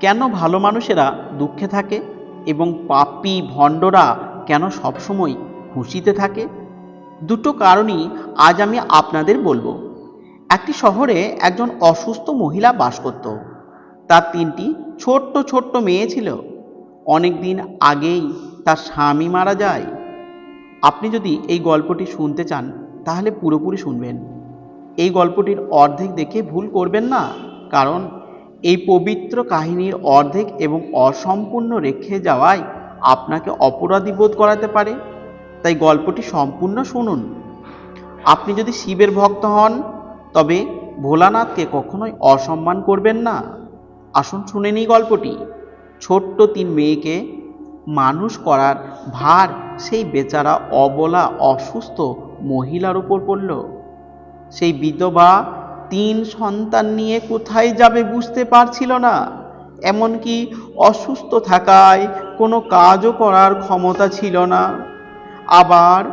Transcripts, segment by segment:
কেন ভালো মানুষেরা দুঃখে থাকে এবং পাপি ভণ্ডরা কেন সবসময় খুশিতে থাকে? দুটো কারণই আজ আমি আপনাদের বলব। একটি শহরে একজন অসুস্থ মহিলা বাস করত। তার তিনটি ছোট্ট ছোট্ট মেয়ে ছিল। অনেক দিন আগেই তার স্বামী মারা যায়। আপনি যদি এই গল্পটি শুনতে চান, তাহলে পুরোপুরি শুনবেন। এই গল্পটির অর্ধেক দেখে ভুল করবেন না, কারণ এই পবিত্র কাহিনীর অর্ধেক এবং অসম্পূর্ণ রেখে যাওয়ায় আপনাকে অপরাধী বোধ করাতে পারে। তাই গল্পটি সম্পূর্ণ শুনুন। আপনি যদি শিবের ভক্ত হন, তবে ভোলানাথকে কখনোই অসম্মান করবেন না। আসুন শুনে নিই গল্পটি। ছোট্ট তিন মেয়েকে মানুষ করার ভার সেই বেচারা অবলা, অসুস্থ মহিলার উপর পড়ল। সেই বিধবা তিন সন্তান নিয়ে কোথায় যাবে বুঝতে পারছিল না। এমনকি অসুস্থ থাকায় কোনো কাজও করার ক্ষমতা ছিল না। আবার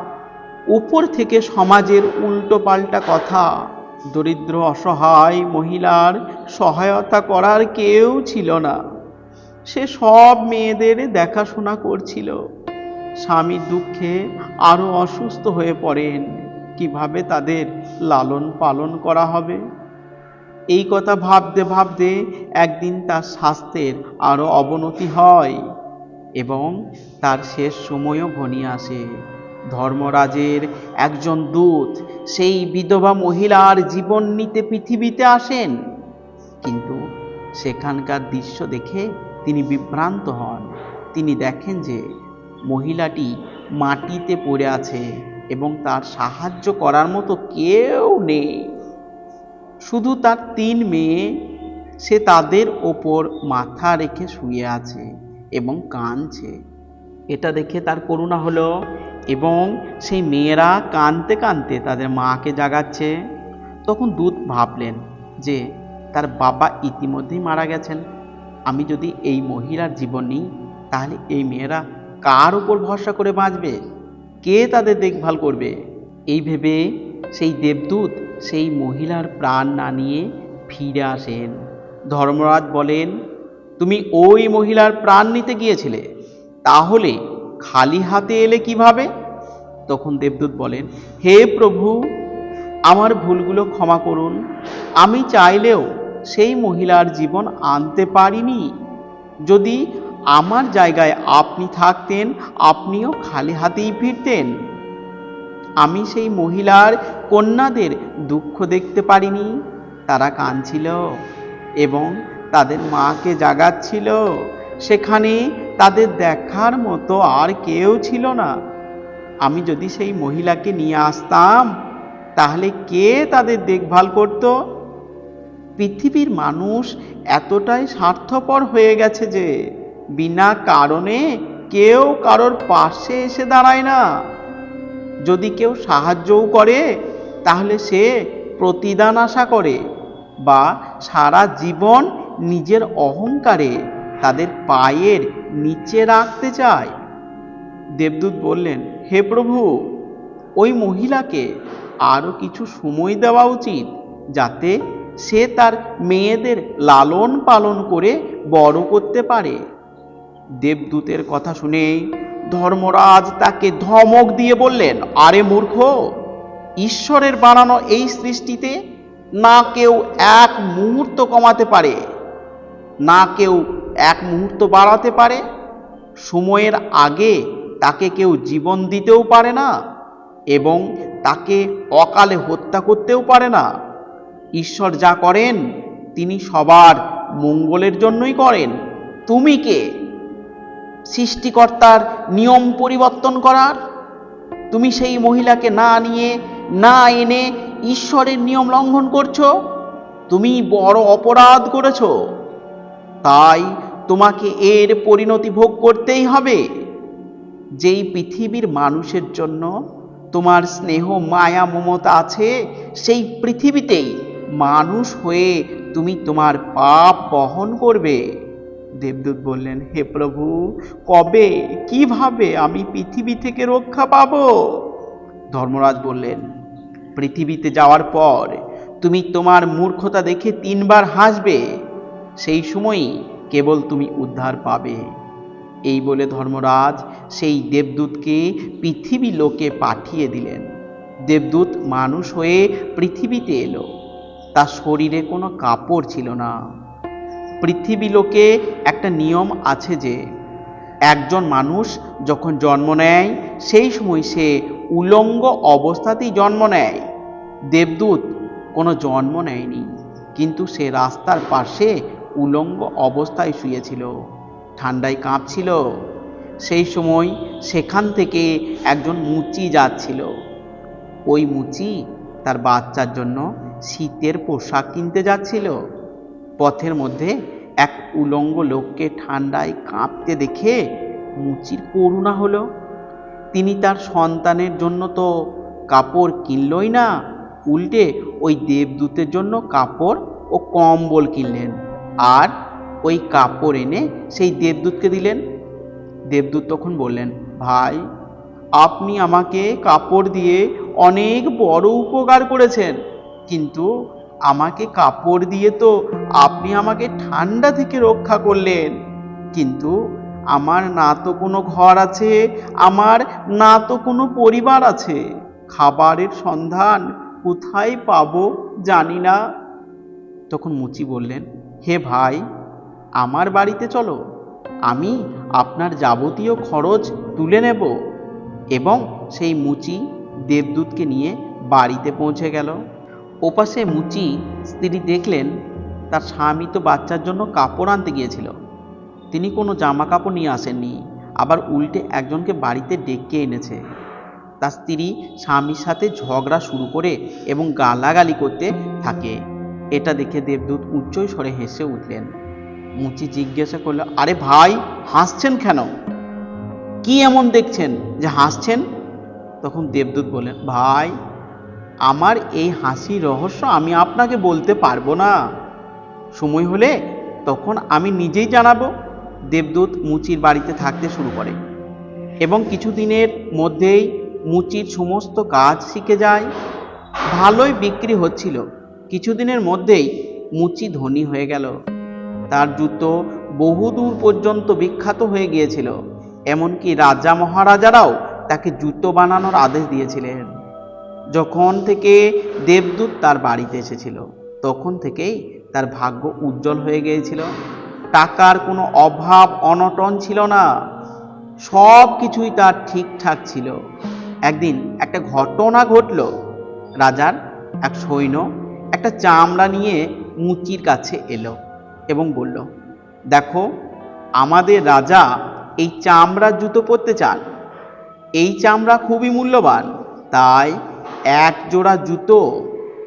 উপর থেকে সমাজের উল্টো পাল্টা কথা, দরিদ্র, অসহায় মহিলার সহায়তা করার কেউ ছিল না। সে সব মেয়েদের দেখাশোনা করছিল। স্বামীর দুঃখে আরও অসুস্থ হয়ে পড়েন। কীভাবে তাদের লালন পালন করা হবে। এই কথা ভাবতে ভাবতে একদিন তার স্বাস্থ্যের আরও অবনতি হয় এবং তার শেষ সময়ও ঘনিয়ে আসে। ধর্মরাজের একজন দূত সেই বিধবা মহিলার জীবন নিতে পৃথিবীতে আসেন। কিন্তু সেখানকার দৃশ্য দেখে তিনি বিভ্রান্ত হন। তিনি দেখেন যে মহিলাটি মাটিতে পড়ে আছে। এবং তার সাহায্য করার মতো কেউ নেই। শুধু তার তিন মেয়ে, সে তাদের ওপর মাথা রেখে শুয়ে আছে এবং কাঁদছে। এটা দেখে তার করুণা হলো এবং সেই মেয়েরা কাঁদতে কাঁদতে তাদের মাকে জাগাচ্ছে। তখন দূত ভাবলেন যে, তার বাবা ইতিমধ্যেই মারা গেছেন। আমি যদি এই মহিলার জীবন নিই, তাহলে এই মেয়েরা কার উপর ভরসা করে বাঁচবে? কে তাদের দেখভাল করবে? এই ভেবে সেই দেবদূত সেই মহিলার প্রাণ না নিয়ে ফিরে আসেন। ধর্মরাজ বলেন, তুমি ওই মহিলার প্রাণ নিতে গিয়েছিলে, তাহলে খালি হাতে এলে কীভাবে? তখন দেবদূত বলেন, হে প্রভু, আমার ভুলগুলো ক্ষমা করুন। আমি চাইলেও সেই মহিলার জীবন আনতে পারিনি। যদি আমার জায়গায় আপনি থাকতেন, আপনিও খালি হাতেই ফিরতেন। আমি সেই মহিলার কন্যাদের দুঃখ দেখতে পারিনি। তারা কাঁদছিল এবং তাদের মাকে জাগাচ্ছিল। সেখানে তাদের দেখার মতো আর কেউ ছিল না। আমি যদি সেই মহিলাকে নিয়ে আসতাম, তাহলে কে তাদের দেখভাল করত? পৃথিবীর মানুষ এতটাই স্বার্থপর হয়ে গেছে যে বিনা কারণে কেউ কারোর পাশে এসে দাঁড়ায় না। যদি কেউ সাহায্যও করে, তাহলে সে প্রতিদান আশা করে বা সারা জীবন নিজের অহংকারে তাদের পায়ের নিচে রাখতে চায়। দেবদূত বললেন, হে প্রভু, ওই মহিলাকে আরও কিছু সময় দেওয়া উচিত যাতে সে তার মেয়েদের লালন পালন করে বড় করতে পারে। দেবদূতের কথা শুনে ধর্মরাজ তাকে ধমক দিয়ে বললেন, আরে মূর্খ, ঈশ্বরের বানানো এই সৃষ্টিতে না কেউ এক মুহূর্ত কমাতে পারে, না কেউ এক মুহূর্ত বাড়াতে পারে, সময়ের আগে তাকে কেউ জীবন দিতেও পারে না এবং তাকে অকালে হত্যা করতেও পারে না। ঈশ্বর যা করেন, তিনি সবার মঙ্গলের জন্যই করেন। তুমি কে? সৃষ্টিকর্তার নিয়ম পরিবর্তন করার? তুমি সেই মহিলাকে না নিয়ে, না এনে ঈশ্বরের নিয়ম লঙ্ঘন করছ? তুমি বড় অপরাধ করেছ। তাই তোমাকে এর পরিণতি ভোগ করতেই হবে। যেই পৃথিবীর মানুষের জন্য তোমার স্নেহ, মায়া, মমতা আছে, সেই পৃথিবীতেই মানুষ হয়ে তুমি তোমার পাপ বহন করবে। দেবদূত বললেন, হে প্রভু, কবে, কীভাবে আমি পৃথিবী থেকে রক্ষা পাবো? ধর্মরাজ বললেন, পৃথিবীতে যাওয়ার পর তুমি তোমার মূর্খতা দেখে তিনবার হাসবে, সেই সময়ই কেবল তুমি উদ্ধার পাবে। এই বলে ধর্মরাজ সেই দেবদূতকে পৃথিবী লোকে পাঠিয়ে দিলেন। দেবদূত মানুষ হয়ে পৃথিবীতে এলো। তার শরীরে কোনো কাপড় ছিল না। পৃথিবী লোকে একটা নিয়ম আছে যে, একজন মানুষ যখন জন্ম নেয়, সেই সময় সে উলঙ্গ অবস্থাতেই জন্ম নেয়। দেবদূত কোনো জন্ম নেয়নি, কিন্তু সে রাস্তার পাশে উলঙ্গ অবস্থায় শুয়েছিল, ঠান্ডায় কাঁপছিল। সেই সময় সেখান থেকে একজন মুচি যাচ্ছিল। ওই মুচি তার বাচ্চার জন্য শীতের পোশাক কিনতে যাচ্ছিল। পথের মধ্যে এক উলঙ্গ লোককে ঠান্ডায় কাঁপতে দেখে মুচির করুণা হলো। তিনি তার সন্তানের জন্য তো কাপড় কিনলই না, উল্টে ওই দেবদূতের জন্য কাপড় ও কম্বল কিনলেন আর ওই কাপড় এনে সেই দেবদূতকে দিলেন। দেবদূত তখন বললেন, ভাই, আপনি আমাকে কাপড় দিয়ে অনেক বড় উপকার করেছেন, কিন্তু আমাকে কাপড় দিয়ে তো আপনি আমাকে ঠান্ডা থেকে রক্ষা করলেন। কিন্তু আমার না তো কোনো ঘর আছে, আমার না তো কোনো পরিবার আছে। খাবারের সন্ধান কোথায় পাবো জানি না। তখন মুচি বললেন, হে ভাই, আমার বাড়িতে চলো। আমি আপনার যাবতীয় খরচ তুলে নেব। এবং সেই মুচি দেবদূতকে নিয়ে বাড়িতে পৌঁছে গেল। ওপাশে মুচি স্ত্রী দেখলেন, তার স্বামী তো বাচ্চার জন্য কাপড় আনতে গিয়েছিল। তিনি কোনো জামা কাপড় নিয়ে আসেননি, আবার উল্টে একজনকে বাড়িতে ডেকে এনেছে। তার স্ত্রী স্বামীর সাথে ঝগড়া শুরু করে এবং গালাগালি করতে থাকে। এটা দেখে দেবদূত উচ্চই স্বরে হেসে উঠলেন। মুচি জিজ্ঞাসা করল, আরে ভাই, হাসছেন কেন? কি এমন দেখছেন যে হাসছেন? তখন দেবদূত বলেন ভাই আমার এই হাসির রহস্য আমি আপনাকে বলতে পারব না। সময় হলে তখন আমি নিজেই জানাব, দেবদূত মুচির বাড়িতে থাকতে শুরু করে। এবং কিছুদিনের মধ্যেই মুচির সমস্ত কাজ শিখে যায়। ভালোই বিক্রি হচ্ছিল। কিছুদিনের মধ্যেই মুচি ধনী হয়ে গেল। তার জুতো বহুদূর পর্যন্ত বিখ্যাত হয়ে গিয়েছিল। এমনকি রাজা মহারাজারাও তাকে জুতো বানানোর আদেশ দিয়েছিলেন। যখন থেকে দেবদূত তার বাড়িতে এসেছিল, তখন থেকেই তার ভাগ্য উজ্জ্বল হয়ে গিয়েছিল। টাকার কোনো অভাব, অনটন ছিল না। সব কিছুই তার ঠিকঠাক ছিল। একদিন একটা ঘটনা ঘটল। রাজার এক সৈন্য একটা চামড়া নিয়ে মুচির কাছে এলো এবং বলল, দেখো, আমাদের রাজা এই চামড়ার জুতো পরতে চান। এই চামড়া খুবই মূল্যবান, তাই এক জোড়া জুতো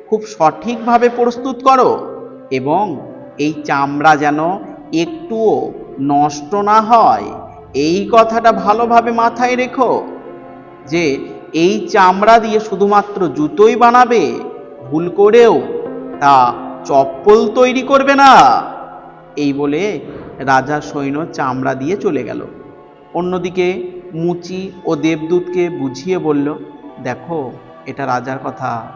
খুব সঠিকভাবে প্রস্তুত করো এবং এই চামড়া যেন একটুও নষ্ট না হয়। এই কথাটা ভালোভাবে মাথায় রেখো যে এই চামড়া দিয়ে শুধুমাত্র জুতোই বানাবে, ভুল করেও তা চপ্পল তৈরি করবে না। এই বলে রাজা সৈন্য চামড়া দিয়ে চলে গেল। অন্যদিকে মুচি ও দেবদূতকে বুঝিয়ে বলল, দেখো এটা রাজার কথা।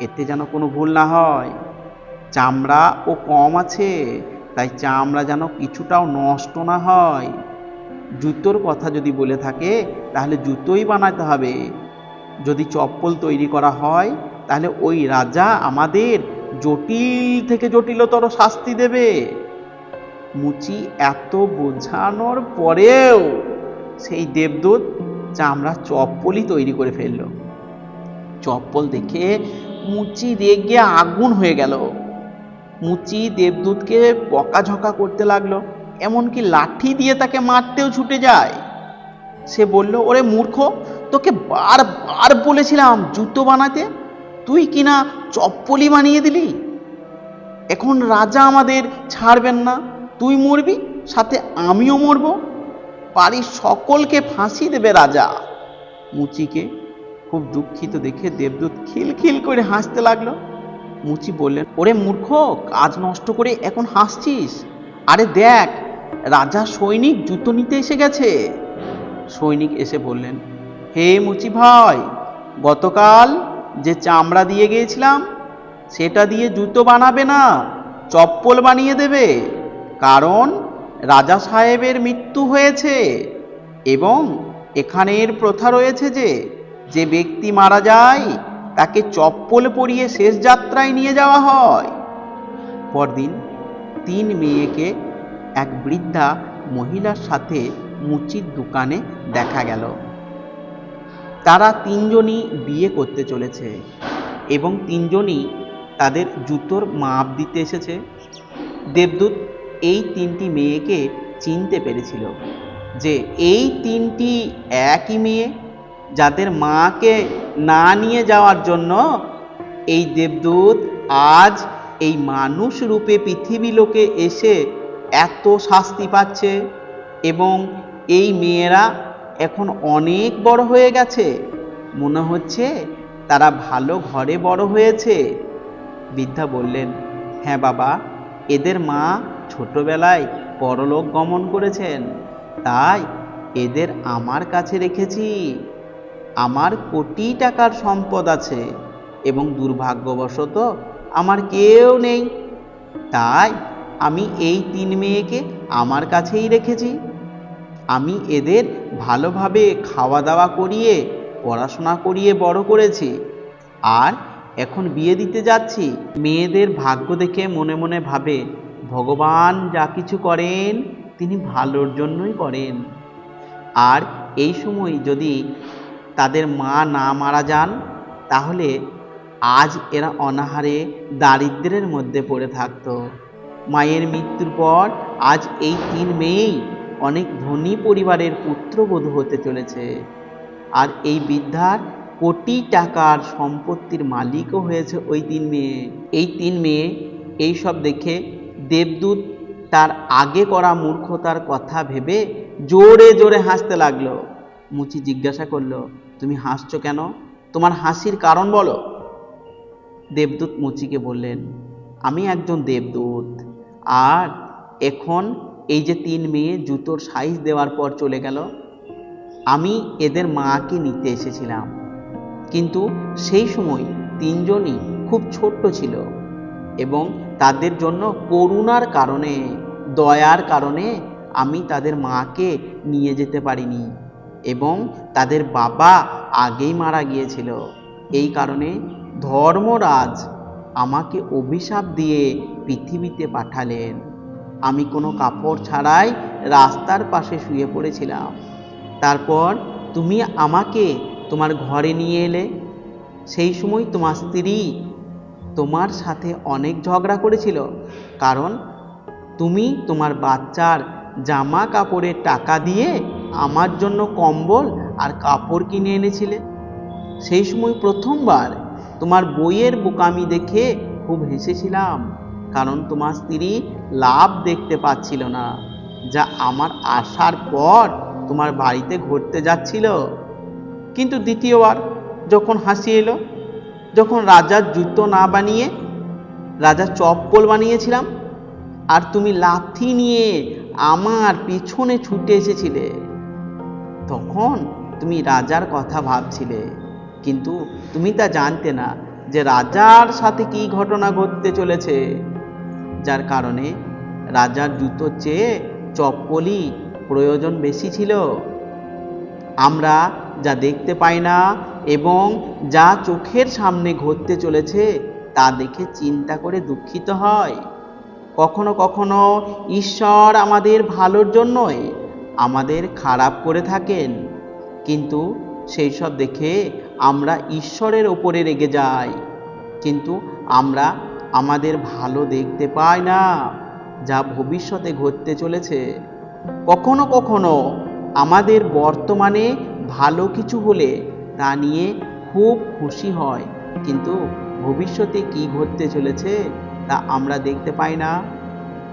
এতে যেন কোনো ভুল না হয়। চামড়া ও কম আছে, তাই চামড়া যেন কিছুটাও নষ্ট না হয়। জুতোর কথা যদি বলে থাকে, তাহলে জুতোই বানাতে হবে। যদি চপ্পল তৈরি করা হয়, তাহলে ওই রাজা আমাদের জটিল থেকে জটিলতর শাস্তি দেবে। মুচি এত বোঝানোর পরেও সেই দেবদূত চামড়া চপ্পলই তৈরি করে ফেলল। চপ্পল দেখে মুচি রেগে আগুন হয়ে গেল। মুচি দেবদূতকে বকাঝকা করতে লাগল, এমনকি লাঠি দিয়ে তাকে মারতেও ছুটে যায়। সে বলল, ওরে মূর্খ, তোকে বারবার বলেছিলাম জুতো বানাতে, তুই কিনা চপ্পলই বানিয়ে দিলি? এখন রাজা আমাদের ছাড়বেন না, তুই মরবি, সাথে আমিও মরব। বাড়ির সকলকে ফাঁসি দেবে রাজা। মুচিকে খুব দুঃখিত দেখে দেবদূত খিলখিল করে হাসতে লাগল। মুচি বললেন, ওরে মূর্খ, কাজ নষ্ট করে এখন হাসছিস? আরে দেখ, রাজা সৈনিক জুতো নিতে এসে গেছে। সৈনিক এসে বললেন, হে মুচি ভাই, গতকাল যে চামড়া দিয়ে গিয়েছিলাম, সেটা দিয়ে জুতো বানাবে না, চপ্পল বানিয়ে দেবে, কারণ রাজা সাহেবের মৃত্যু হয়েছে এবং এখানের প্রথা রয়েছে যে যে ব্যক্তি মারা যায়, তাকে চপ্পল পরিয়ে শেষ যাত্রায় নিয়ে যাওয়া হয়। পরদিন তিন মেয়েকে এক বৃদ্ধা মহিলার সাথে মুচির দোকানে দেখা গেল। তারা তিনজনই বিয়ে করতে চলেছে এবং তিনজনই তাদের জুতোর মাপ দিতে এসেছে। দেবদূত এই তিনটি মেয়েকে চিনতে পেরেছিল যে এই তিনটি একই মেয়ে যাদের মাকে না নিয়ে যাওয়ার জন্য এই দেবদূত আজ এই মানুষ রূপে পৃথিবী লোকে এসে এত শাস্তি পাচ্ছে এবং এই মেয়েরা এখন অনেক বড় হয়ে গেছে। মনে হচ্ছে তারা ভালো ঘরে বড় হয়েছে। বৃদ্ধা বললেন হ্যাঁ বাবা, এদের মা ছোটবেলায় পরলোক গমন করেছেন। তাই এদের আমার কাছে রেখেছি। আমার কোটি টাকার সম্পদ আছে এবং দুর্ভাগ্যবশত আমার কেউ নেই। তাই আমি এই তিন মেয়েকে আমার কাছেই রেখেছি। আমি এদের ভালোভাবে খাওয়া দাওয়া করিয়ে, পড়াশোনা করিয়ে বড় করেছি। আর এখন বিয়ে দিতে যাচ্ছি। মেয়েদের ভাগ্য দেখে মনে মনে ভাবে, ভগবান যা কিছু করেন, তিনি ভালোর জন্যই করেন। আর এই সময় যদি তাদের মা না মারা যান, তাহলে আজ এরা অনাহারে দারিদ্র্যের মধ্যে পড়ে থাকতো। মায়ের মৃত্যুর পর আজ এই তিন মেয়েই অনেক ধনী পরিবারের পুত্রবধূ হতে চলেছে। আর এই বৃদ্ধার কোটি টাকার সম্পত্তির মালিকও হয়েছে ওই তিন মেয়ে। এই তিন মেয়ে এই সব দেখে দেবদূত তার আগে করা মূর্খতার কথা ভেবে জোরে জোরে হাসতে লাগল। মুচি জিজ্ঞাসা করল তুমি হাসছো কেন? তোমার হাসির কারণ বলো। দেবদূত মুচিকে বললেন, আমি একজন দেবদূত। আর এখন এই যে তিন মেয়ে জুতোর সাইজ দেওয়ার পর চলে গেল, আমি এদের মাকে নিতে এসেছিলাম। কিন্তু সেই সময় তিনজনই খুব ছোট্ট ছিল এবং তাদের জন্য করুণার কারণে, দয়ার কারণে আমি তাদের মাকে নিয়ে যেতে পারিনি। এবং তাদের বাবা আগেই মারা গিয়েছিল। এই কারণে ধর্মরাজ আমাকে অভিশাপ দিয়ে পৃথিবীতে পাঠালেন। আমি কোনো কাপড় ছাড়াই রাস্তার পাশে শুয়ে পড়েছিলাম। তারপর তুমি আমাকে তোমার ঘরে নিয়ে এলে। সেই সময় তোমার স্ত্রী তোমার সাথে অনেক ঝগড়া করেছিল, কারণ তুমি তোমার বাচ্চার জামা কাপড়ের টাকা দিয়ে আমার জন্য কম্বল আর কাপড় কিনে এনেছিলে। সেই সময় প্রথমবার তোমার বইয়ের বোকামি দেখে খুব হেসেছিলাম, কারণ তোমার স্ত্রী লাভ দেখতে পাচ্ছিল না, যা আমার আসার পর তোমার বাড়িতে ঘুরতে যাচ্ছিল। কিন্তু দ্বিতীয়বার যখন হাসি এলো, যখন রাজার জুতো না বানিয়ে রাজার চপ্পল বানিয়েছিলাম, আর তুমি লাথি নিয়ে আমার পিছনে ছুটে এসেছিলে। তখন তুমি রাজার কথা ভাবছিলে, কিন্তু তুমি তা জানতে না যে রাজার সাথে কি ঘটনা ঘটতে চলেছে। যার কারণে রাজার জুতোর চেয়ে চপ্পলই প্রয়োজন বেশি ছিল। আমরা যা দেখতে পাই না এবং যা চোখের সামনে ঘটতে চলেছে তা দেখে চিন্তা করে দুঃখিত হয়। কখনো কখনো ঈশ্বর আমাদের ভালোর জন্যই আমাদের খারাপ করে থাকেন। কিন্তু সেই সব দেখে আমরা ঈশ্বরের ওপরে রেগে যাই। কিন্তু আমরা আমাদের ভালো দেখতে পাই না, যা ভবিষ্যতে ঘটতে চলেছে। কখনো কখনো আমাদের বর্তমানে ভালো কিছু হলে তা নিয়ে খুব খুশি হয়। কিন্তু ভবিষ্যতে কি ঘটতে চলেছে তা আমরা দেখতে পাই না।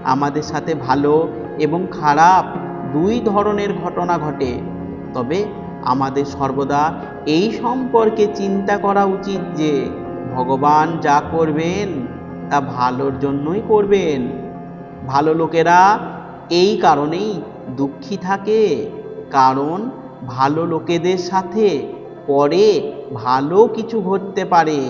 আমাদের সাথে ভালো এবং খারাপ দুই ধরনের ঘটনা ঘটে। তবে আমাদের সর্বদা এই সম্পর্কে চিন্তা করা উচিত যে, ভগবান যা করবেন, তা ভালোর জন্যই করবেন। ভালো লোকেরা এই কারণেই দুঃখী থাকে, কারণ ভালো লোকেদের সাথে পরে ভালো কিছু ঘটতে পারে।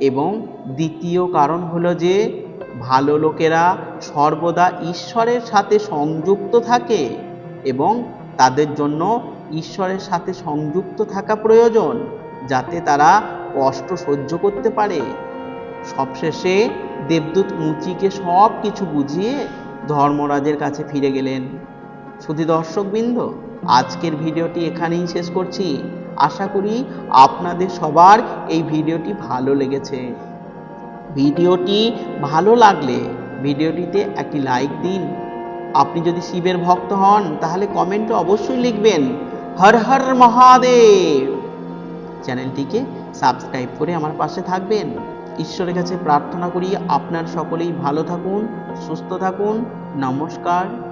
এবং দ্বিতীয় কারণ হলো যে ভালো লোকেরা সর্বদা ঈশ্বরের সাথে সংযুক্ত থাকে এবং তাদের জন্য ঈশ্বরের সাথে সংযুক্ত থাকা প্রয়োজন, যাতে তারা কষ্ট সহ্য করতে পারে। সবশেষে দেবদূত মুচিকে সব কিছু বুঝিয়ে ধর্মরাজের কাছে ফিরে গেলেন। শুধু দর্শকবৃন্দ, আজকের ভিডিওটি এখানেই শেষ করছি। আশা করি আপনাদের সবার এই ভিডিওটি ভালো লেগেছে। ভিডিওটি ভালো লাগলে ভিডিওটিতে একটি লাইক দিন। আপনি যদি শিবের ভক্ত হন, তাহলে কমেন্টে অবশ্যই লিখবেন, হর হর মহাদেব! চ্যানেলটিকে সাবস্ক্রাইব করে আমার পাশে থাকবেন। ঈশ্বরের কাছে প্রার্থনা করি, আপনার সকলেই ভালো থাকুন, সুস্থ থাকুন। নমস্কার।